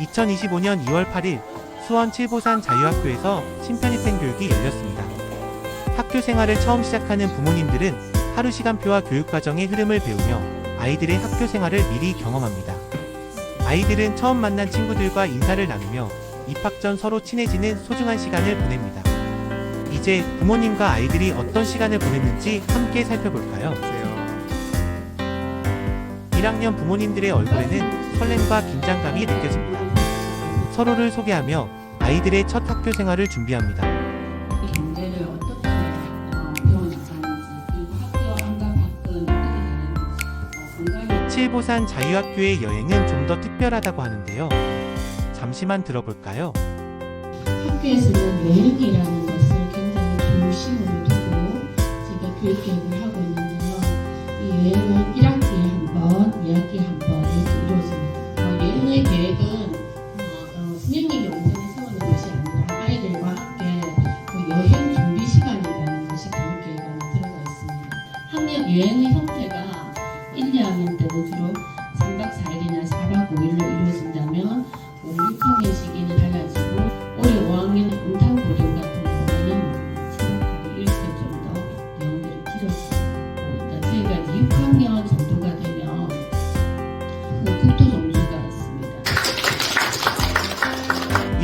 2025년 2월 8일 수원 칠보산 자유학교에서 신편입생 교육이 열렸습니다. 학교 생활을 처음 시작하는 부모님들은 하루 시간표와 교육 과정의 흐름을 배우며 아이들의 학교 생활을 미리 경험합니다. 아이들은 처음 만난 친구들과 인사를 나누며 입학 전 서로 친해지는 소중한 시간을 보냅니다. 이제 부모님과 아이들이 어떤 시간을 보냈는지 함께 살펴볼까요? 1학년 부모님들의 얼굴에는 설렘과 긴장감이 느껴집니다. 서로를 소개하며 아이들의 첫 학교 생활을 준비합니다. 경제를 어떻게 어, 배워나가는지 그리고 학교 안과 밖은 어떻게 되는지 어, 건강에 칠보산 자유학교의 여행은 좀 더 특별하다고 하는데요. 잠시만 들어볼까요? 학교에서는 여행이라는 것을 굉장히 중심으로 두고 제가 교육 계획을 하고 있는데요. 이 여행은 1학기에 한 번, 2학기에 한 번 이렇게 이루어집니다. 어, 여행의 계획은 여행 준비 시간이라는 것이 교육 계획 안에 들어가 있습니다. 학년 여행의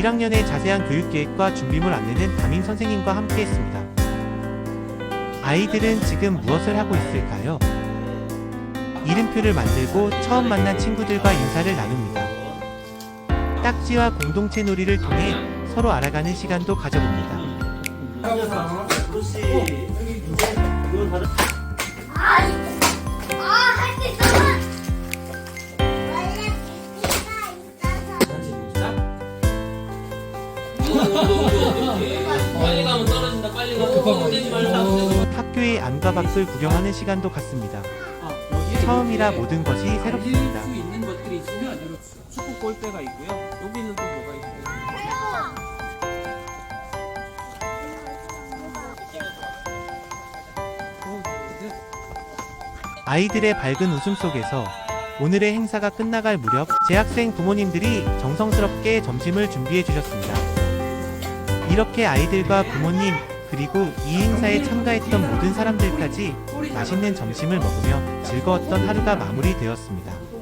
1학년의 자세한 교육 계획과 준비물 안내는 담임 선생님과 함께 했습니다. 아이들은 지금 무엇을 하고 있을까요? 이름표를 만들고 처음 만난 친구들과 인사를 나눕니다. 딱지와 공동체 놀이를 통해 서로 알아가는 시간도 가져봅니다. 학교의 안과 밖을 구경하는 시간도 여기에 처음이라 모든 것이 새롭습니다. 축구 골대가 있고요. 여기는 또 뭐가 있어요? 아이들의 밝은 웃음 속에서 오늘의 행사가 끝나갈 무렵 재학생 부모님들이 정성스럽게 점심을 준비해 주셨습니다. 이렇게 아이들과 부모님 그리고 이 행사에 참가했던 모든 사람들까지 맛있는 점심을 먹으며 즐거웠던 하루가 마무리되었습니다.